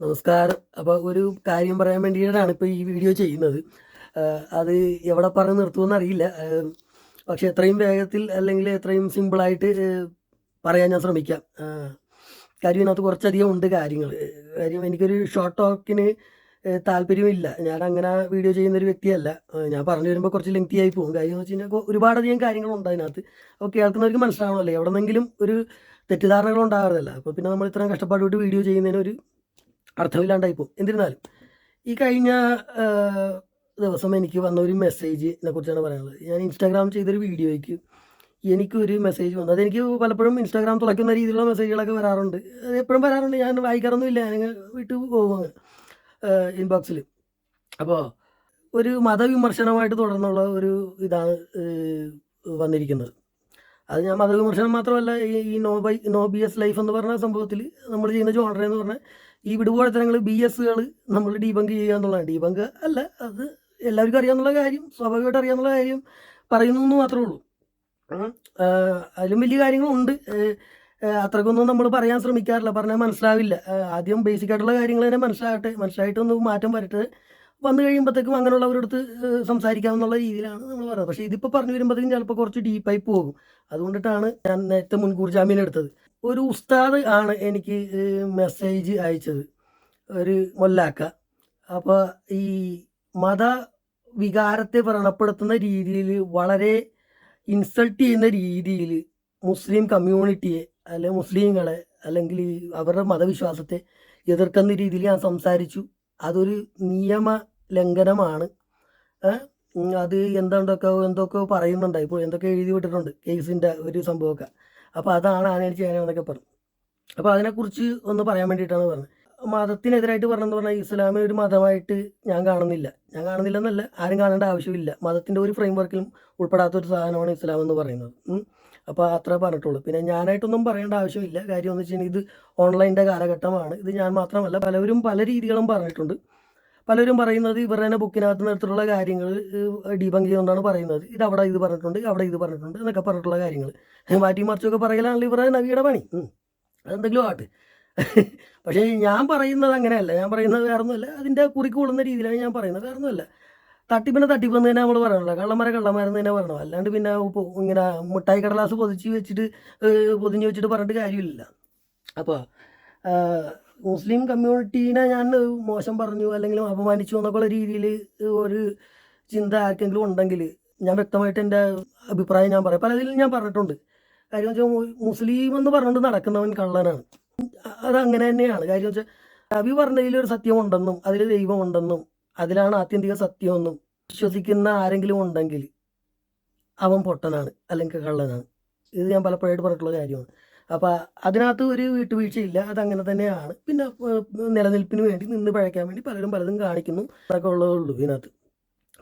നമസ്കാരം. അപ്പോൾ ഒരു കാര്യം പറയാൻ വേണ്ടിയിട്ടാണ് ഇപ്പോൾ ഈ വീഡിയോ ചെയ്യുന്നത്. അത് എവിടെ പറഞ്ഞ് നിർത്തുമെന്ന് അറിയില്ല. പക്ഷെ എത്രയും വേഗത്തിൽ അല്ലെങ്കിൽ എത്രയും സിമ്പിളായിട്ട് പറയാൻ ഞാൻ ശ്രമിക്കാം. കാര്യം ഇതിനകത്ത് കുറച്ചധികം ഉണ്ട് കാര്യങ്ങൾ കാര്യം എനിക്കൊരു ഷോർട്ട് ടോക്കിന് താല്പര്യമില്ല. ഞാൻ അങ്ങനെ വീഡിയോ ചെയ്യുന്നൊരു വ്യക്തിയല്ല. ഞാൻ പറഞ്ഞു വരുമ്പോൾ കുറച്ച് ലെങ്തി ആയി പോകും. കാര്യം എന്ന് വെച്ച് കഴിഞ്ഞാൽ ഒരുപാടധികം കാര്യങ്ങളുണ്ട് അതിനകത്ത്. അപ്പോൾ കേൾക്കുന്നവർക്ക് മനസ്സിലാവണമല്ലോ. എവിടെ നിന്നെങ്കിലും ഒരു തെറ്റിദ്ധാരണകൾ ഉണ്ടാകാറില്ല അപ്പോൾ പിന്നെ നമ്മൾ ഇത്രയും കഷ്ടപ്പാടുകൊണ്ട് വീഡിയോ ചെയ്യുന്നതിന് ഒരു അർത്ഥമില്ലാണ്ടായി പോകും എന്നിരുന്നാലും ഈ കഴിഞ്ഞ ദിവസം എനിക്ക് വന്ന ഒരു മെസ്സേജിനെ കുറിച്ചാണ് പറയാനുള്ളത്. ഞാൻ ഇൻസ്റ്റാഗ്രാം ചെയ്തൊരു വീഡിയോയ്ക്ക് എനിക്കൊരു മെസ്സേജ് വന്നു. അതെനിക്ക് പലപ്പോഴും ഇൻസ്റ്റാഗ്രാം തുളയ്ക്കുന്ന രീതിയിലുള്ള മെസ്സേജുകളൊക്കെ വരാറുണ്ട്. അത് എപ്പോഴും വരാറുണ്ട്. ഞാൻ വായിക്കാറൊന്നുമില്ല. ഞാൻ വിട്ടു പോകും ഇൻബോക്സിൽ അപ്പോൾ ഒരു മതവിമർശനമായിട്ട് തുടർന്നുള്ള ഒരു ഇതാണ് വന്നിരിക്കുന്നത്. അത് ഞാൻ മതവിമർശനം മാത്രമല്ല ഈ no by no B S life എന്ന് പറഞ്ഞ സംഭവത്തിൽ നമ്മൾ ചെയ്യുന്ന ജോണർ എന്ന് പറഞ്ഞാൽ ഈ വിടുപോഴത്തനങ്ങൾ ബി എസ്സുകൾ നമ്മൾ ഡീബങ്ക് ചെയ്യുക എന്നുള്ളതാണ്. ഡീബങ്ക് അല്ല അത് എല്ലാവർക്കും അറിയാമെന്നുള്ള കാര്യം സ്വാഭാവികമായിട്ട് അറിയാമെന്നുള്ള കാര്യം പറയുന്നു എന്ന് മാത്രമേ ഉള്ളൂ. അതിലും വലിയ കാര്യങ്ങളുണ്ട്. അത്രക്കൊന്നും നമ്മൾ പറയാൻ ശ്രമിക്കാറില്ല പറഞ്ഞാൽ മനസ്സിലാവില്ല. ആദ്യം ബേസിക് ആയിട്ടുള്ള കാര്യങ്ങൾ തന്നെ മനസ്സിലാകട്ടെ. മനസ്സിലായിട്ടൊന്ന് മാറ്റം വരട്ടെ. വന്നു കഴിയുമ്പോഴത്തേക്കും അങ്ങനെയുള്ളവരുടെ അടുത്ത് ഏഹ് സംസാരിക്കാമെന്നുള്ള രീതിയിലാണ് നമ്മൾ പറയുന്നത്. പക്ഷേ ഇതിപ്പോൾ പറഞ്ഞു വരുമ്പോഴത്തേക്കും ചിലപ്പോൾ കുറച്ച് ഡീപ്പായി പോകും. അതുകൊണ്ടിട്ടാണ് ഞാൻ നേരത്തെ മുൻകൂർ ജാമ്യം എടുത്തത്. ഒരു ഉസ്താദ് ആണ് എനിക്ക് മെസ്സേജ് അയച്ചത്. ഒരു മൊല്ലാക്ക. അപ്പോൾ ഈ മത വികാരത്തെ വ്രണപ്പെടുത്തുന്ന രീതിയിൽ വളരെ ഇൻസൾട്ട് ചെയ്യുന്ന രീതിയിൽ മുസ്ലിം കമ്മ്യൂണിറ്റിയെ അല്ലെങ്കിൽ മുസ്ലിങ്ങളെ അല്ലെങ്കിൽ അവരുടെ മതവിശ്വാസത്തെ എതിർക്കുന്ന രീതിയിൽ ഞാൻ സംസാരിച്ചു. അതൊരു നിയമ ലംഘനമാണ്. അത് എന്തുണ്ടൊക്കെ എന്തൊക്കെ പറയുന്നുണ്ടായി ഇപ്പോൾ എന്തൊക്കെ എഴുതി വിട്ടിട്ടുണ്ട് കേസിന്റെ ഒരു സംഭവമൊക്കെ. അപ്പോൾ അതാണ് ആനയിൽ ചെയ്യാനെന്നൊക്കെ പറഞ്ഞു അപ്പോൾ അതിനെക്കുറിച്ച് ഒന്ന് പറയാൻ വേണ്ടിയിട്ടാണ് പറഞ്ഞത്. മതത്തിനെതിരായിട്ട് പറഞ്ഞെന്ന് പറഞ്ഞാൽ ഇസ്ലാമിനെ ഒരു മതമായിട്ട് ഞാൻ കാണുന്നില്ല. ഞാൻ കാണുന്നില്ല എന്നല്ല ആരും കാണേണ്ട ആവശ്യമില്ല. മതത്തിന്റെ ഒരു ഫ്രെയിം വർക്കിലും ഉൾപ്പെടാത്ത ഒരു സാധനമാണ് ഇസ്ലാം എന്ന് പറയുന്നത്. അപ്പോൾ അത്ര പറഞ്ഞിട്ടുള്ളൂ. പിന്നെ ഞാനായിട്ടൊന്നും പറയേണ്ട ആവശ്യമില്ല. കാര്യം എന്ന് വെച്ചാൽ ഇത് ഓൺലൈന്റെ കാലഘട്ടമാണ്. ഇത് ഞാൻ മാത്രമല്ല പലരും പല രീതികളും പറഞ്ഞിട്ടുണ്ട്. പലരും പറയുന്നത് ഇവർ തന്നെ ബുക്കിനകത്ത് നിന്നിട്ടുള്ള കാര്യങ്ങൾ ഡീബങ്ക് ചെയ്യുന്നതാണ് പറയുന്നത്. ഇത് അവിടെ ഇത് പറഞ്ഞിട്ടുണ്ട് അവിടെ ഇത് പറഞ്ഞിട്ടുണ്ട് എന്നൊക്കെ പറഞ്ഞിട്ടുള്ള കാര്യങ്ങൾ. മാറ്റി മറിച്ചൊക്കെ പറയലാണല്ലോ ഇവരുടെ നവിയുടെ പണി. അതെന്തെങ്കിലും ആട്ടെ പക്ഷേ ഞാൻ പറയുന്നത് അങ്ങനെയല്ല. ഞാൻ പറയുന്നത് വേറൊന്നുമല്ല. അതിന്റെ കുറിക്ക് കൊള്ളുന്ന രീതിയിലാണ് ഞാൻ പറയുന്നത്. വേറൊന്നുമല്ല. തട്ടിപ്പിനെ തട്ടിപ്പെന്ന് തന്നെ നമ്മൾ പറയണല്ലോ. കള്ളന്മാരെ കള്ളന്മാരെന്ന് തന്നെ പറയണം? അല്ലാണ്ട് പിന്നെ ഇങ്ങനെ മുട്ടായി കടലാസ് പൊതിച്ച് വെച്ചിട്ട് പൊതിഞ്ഞ് വെച്ചിട്ട് പറഞ്ഞിട്ട് കാര്യമില്ല അപ്പോൾ മുസ്ലിം കമ്മ്യൂണിറ്റീനെ ഞാൻ മോശം പറഞ്ഞു അല്ലെങ്കിൽ അപമാനിച്ചു എന്നൊക്കെയുള്ള രീതിയിൽ ഒരു ചിന്ത ആർക്കെങ്കിലും ഉണ്ടെങ്കിൽ ഞാൻ വ്യക്തമായിട്ട് എന്റെ അഭിപ്രായം ഞാൻ പറയാം. പലതിലും ഞാൻ പറഞ്ഞിട്ടുണ്ട്. കാര്യം വെച്ചാൽ മുസ്ലിം എന്ന് പറഞ്ഞുകൊണ്ട് നടക്കുന്നവൻ കള്ളനാണ്. അത് അങ്ങനെ തന്നെയാണ്. കാര്യം വെച്ചാൽ നബി പറഞ്ഞതിൽ ഒരു സത്യമുണ്ടെന്നും അതിൽ ദൈവമുണ്ടെന്നും അതിലാണ് ആത്യന്തിക സത്യമെന്നും വിശ്വസിക്കുന്ന ആരെങ്കിലും ഉണ്ടെങ്കിൽ അവൻ പൊട്ടനാണ് അല്ലെങ്കിൽ കള്ളനാണ്. ഇത് ഞാൻ പലപ്പോഴായിട്ട് പറഞ്ഞിട്ടുള്ള കാര്യമാണ്. അപ്പോൾ അതിനകത്ത് ഒരു വീട്ടുവീഴ്ചയില്ല. അതങ്ങനെ തന്നെയാണ്. പിന്നെ നിലനിൽപ്പിന് വേണ്ടി നിന്ന് പഴയ്ക്കാൻ വേണ്ടി പലരും പലതും കാണിക്കുന്നു. അതൊക്കെ ഉള്ളതേ ഉള്ളൂ ഇതിനകത്ത്.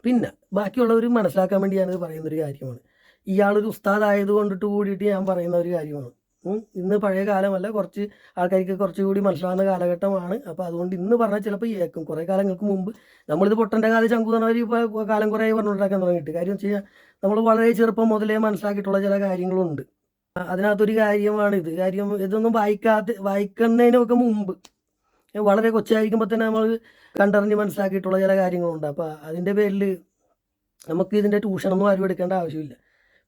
പിന്നെ ബാക്കിയുള്ളവർ മനസ്സിലാക്കാൻ വേണ്ടി ഞാനത് പറയുന്നൊരു കാര്യമാണ്. ഇയാളൊരു ഉസ്താദ് ആയത് കൊണ്ടിട്ട് കൂടിയിട്ട് ഞാൻ പറയുന്ന ഒരു കാര്യമാണ്. ഇന്ന് പഴയ കാലമല്ല കുറച്ച് ആൾക്കാർക്ക് കുറച്ചുകൂടി മനസ്സിലാവുന്ന കാലഘട്ടമാണ്. അപ്പോൾ അതുകൊണ്ട് ഇന്ന് പറഞ്ഞാൽ ചിലപ്പോൾ ഏക്കും. കുറേ കാലങ്ങൾക്ക് മുമ്പ് നമ്മളിത് പൊട്ടന്റെ കാലം പറഞ്ഞവർ ഇപ്പോൾ കാലം കുറേ പറഞ്ഞുണ്ടാക്കാൻ തുടങ്ങിയിട്ട്. കാര്യം വെച്ച് കഴിഞ്ഞാൽ നമ്മൾ വളരെ ചെറുപ്പം മുതലേ മനസ്സിലാക്കിയിട്ടുള്ള ചില കാര്യങ്ങളുണ്ട്. അതിനകത്തൊരു കാര്യമാണിത്. കാര്യം ഇതൊന്നും വായിക്കാതെ വായിക്കുന്നതിനൊക്കെ മുമ്പ് വളരെ കൊച്ചായിരിക്കുമ്പോൾ തന്നെ നമ്മൾ കണ്ടറിഞ്ഞ് മനസ്സിലാക്കിയിട്ടുള്ള ചില കാര്യങ്ങളുണ്ട്. അപ്പോൾ അതിന്റെ പേരിൽ നമുക്ക് ഇതിന്റെ ട്യൂഷനൊന്നും ആരും എടുക്കേണ്ട ആവശ്യമില്ല.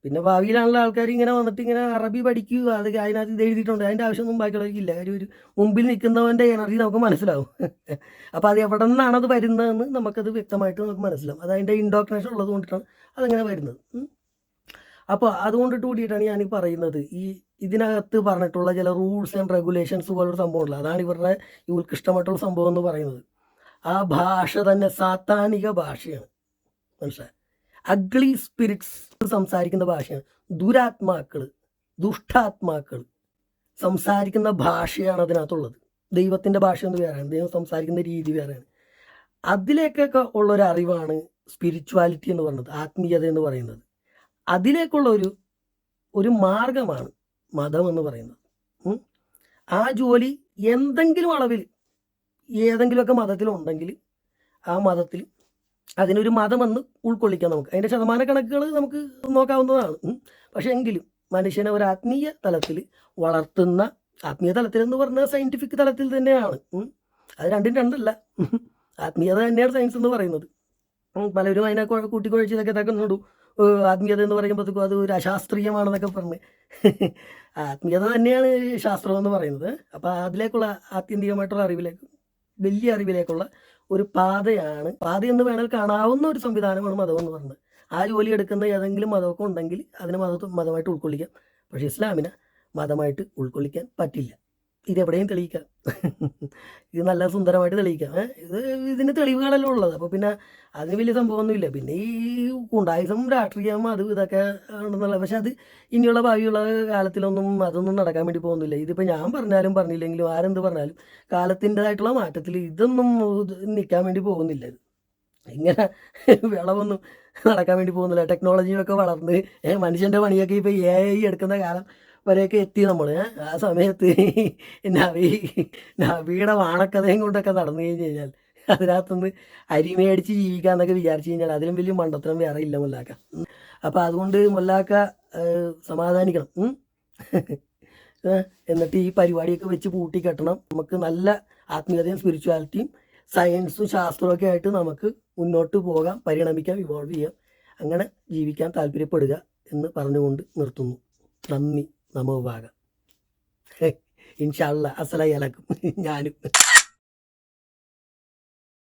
പിന്നെ ഭാവിയിലാണല്ലോ ആൾക്കാർ ഇങ്ങനെ വന്നിട്ട് ഇങ്ങനെ അറബി പഠിക്കുക. അത് അതിനകത്ത് ഇത് എഴുതിയിട്ടുണ്ട്. അതിന്റെ ആവശ്യമൊന്നും ബാക്കിയുള്ളവർക്കില്ല കാര്യം ഒരു മുമ്പിൽ നിൽക്കുന്നവന്റെ എനർജി നമുക്ക് മനസ്സിലാവും. അപ്പോൾ അത് എവിടെ നിന്നാണ് അത് വരുന്നതെന്ന് നമുക്കത് വ്യക്തമായിട്ട് നമുക്ക് മനസ്സിലാവും. അത് അതിന്റെ ഇൻഡോക്ട്രേഷൻ ഉള്ളത് കൊണ്ടിട്ടാണ് അതങ്ങനെ വരുന്നത്. അപ്പോൾ അതുകൊണ്ട് കൂടിയിട്ടാണ് ഞാൻ പറയുന്നത്. ഈ ഇതിനകത്ത് പറഞ്ഞിട്ടുള്ള ചില റൂൾസ് ആൻഡ് റെഗുലേഷൻസ് പോലൊരു സംഭവമുള്ള അതാണ് ഇവരുടെ ഇവർക്ക് ഇഷ്ടമായിട്ടുള്ള സംഭവം എന്ന് പറയുന്നത്. ആ ഭാഷ തന്നെ സാത്താനിക ഭാഷയാണ്. മനസ്സിലായി? അഗ്ലി സ്പിരിറ്റ്സ് സംസാരിക്കുന്ന ഭാഷയാണ്. ദുരാത്മാക്കൾ ദുഷ്ടാത്മാക്കൾ സംസാരിക്കുന്ന ഭാഷയാണ് അതിനകത്തുള്ളത്. ദൈവത്തിന്റെ ഭാഷ എന്ന് വേറെയാണ്. ദൈവം സംസാരിക്കുന്ന രീതി വേറെയാണ്. അതിലേക്കൊക്കെ ഉള്ള ഒരു അറിവാണ് സ്പിരിച്വാലിറ്റി എന്ന് പറയുന്നത് ആത്മീയത എന്ന് പറയുന്നത്. അതിലേക്കുള്ള ഒരു ഒരു മാർഗമാണ് മതം എന്ന് പറയുന്നത് ആ ജോലി എന്തെങ്കിലും അളവിൽ ഏതെങ്കിലുമൊക്കെ മതത്തിലുണ്ടെങ്കിൽ ആ മതത്തിൽ അതിനൊരു മതമെന്ന് ഉൾക്കൊള്ളിക്കാം നമുക്ക്. അതിന്റെ ശതമാന കണക്കുകൾ നമുക്ക് നോക്കാവുന്നതാണ്. പക്ഷേ എങ്കിലും മനുഷ്യനെ ഒരു ആത്മീയ തലത്തിൽ വളർത്തുന്ന ആത്മീയ തലത്തിൽ എന്ന് പറഞ്ഞാൽ സയന്റിഫിക് തലത്തിൽ തന്നെയാണ്. അത് രണ്ടും രണ്ടല്ല. ആത്മീയത തന്നെയാണ് സയൻസ് എന്ന് പറയുന്നത്. പലരും അതിനെ കൂട്ടിക്കൊഴിച്ചതൊക്കെ കൂട്ടിക്കുഴച്ച് ഇതൊക്കെ തക്കുന്നുണ്ടു ആത്മീയത എന്ന് പറയുമ്പോഴത്തേക്കും അത് ഒരു അശാസ്ത്രീയമാണെന്നൊക്കെ പറഞ്ഞ്. ആത്മീയത തന്നെയാണ് ശാസ്ത്രം എന്ന് പറയുന്നത്. അപ്പോൾ അതിലേക്കുള്ള ആത്യന്തികമായിട്ടുള്ള അറിവിലേക്ക് വലിയ അറിവിലേക്കുള്ള ഒരു പാതയാണ്. പാത എന്ന് വേണേൽ കാണാവുന്ന ഒരു സംവിധാനമാണ് മതം എന്ന് പറയുന്നത്. ആ ജോലി എടുക്കുന്ന ഏതെങ്കിലും മതമൊക്കെ ഉണ്ടെങ്കിൽ അതിനെ മത മതമായിട്ട് ഉൾക്കൊള്ളിക്കാം. പക്ഷേ ഇസ്ലാമിനെ മതമായിട്ട് ഉൾക്കൊള്ളിക്കാൻ പറ്റില്ല. ഇതെവിടെയും തെളിയിക്കാം. ഇത് നല്ല സുന്ദരമായിട്ട് തെളിയിക്കാം. ഇത് ഇതിന് തെളിവുകളല്ലോ ഉള്ളത്. അപ്പോൾ പിന്നെ അതിന് വലിയ സംഭവമൊന്നുമില്ല. പിന്നെ ഈ കുണ്ടായുസം രാഷ്ട്രീയം അത് ഇതൊക്കെ ഉണ്ടെന്നുള്ള പക്ഷെ അത് ഇനിയുള്ള ഭാവിയുള്ള കാലത്തിലൊന്നും അതൊന്നും നടക്കാൻ വേണ്ടി പോകുന്നില്ല. ഇതിപ്പോൾ ഞാൻ പറഞ്ഞാലും പറഞ്ഞില്ലെങ്കിലും ആരെന്ത് പറഞ്ഞാലും കാലത്തിന്റെതായിട്ടുള്ള മാറ്റത്തിൽ ഇതൊന്നും നിൽക്കാൻ വേണ്ടി പോകുന്നില്ല. ഇത് ഇങ്ങനെ വിളവൊന്നും നടക്കാൻ വേണ്ടി പോകുന്നില്ല. ടെക്നോളജിയൊക്കെ വളർന്ന് മനുഷ്യന്റെ പണിയൊക്കെ ഇപ്പോൾ എ ഐ എടുക്കുന്ന കാലം വരെയൊക്കെ എത്തി നമ്മൾ ആ സമയത്ത് നവി നവിയുടെ വാണക്കഥയും കൊണ്ടൊക്കെ നടന്നു കഴിഞ്ഞ് കഴിഞ്ഞാൽ അതിനകത്തുനിന്ന് അരി മേടിച്ച് ജീവിക്കാന്നൊക്കെ വിചാരിച്ചു കഴിഞ്ഞാൽ അതിലും വലിയ മണ്ടത്തരം വേറെ ഇല്ല മുല്ലാക്ക. അപ്പൊ അപ്പോൾ അതുകൊണ്ട് മുല്ലാക്ക സമാധാനിക്കണം. എന്നിട്ട് ഈ പരിപാടിയൊക്കെ വെച്ച് പൂട്ടി കെട്ടണം നമുക്ക് നല്ല ആത്മീയതയും സ്പിരിച്വാലിറ്റിയും സയൻസും ശാസ്ത്രവും ഒക്കെ ആയിട്ട് നമുക്ക് മുന്നോട്ട് പോകാം പരിണമിക്കാം ഇവോൾവ് ചെയ്യാം. അങ്ങനെ ജീവിക്കാൻ താല്പര്യപ്പെടുക എന്ന് പറഞ്ഞുകൊണ്ട് നിർത്തുന്നു. നന്ദി. നമോ ഭാഗം. ഇൻഷാല്ല അസലായി അലക്കും. ഞാനും.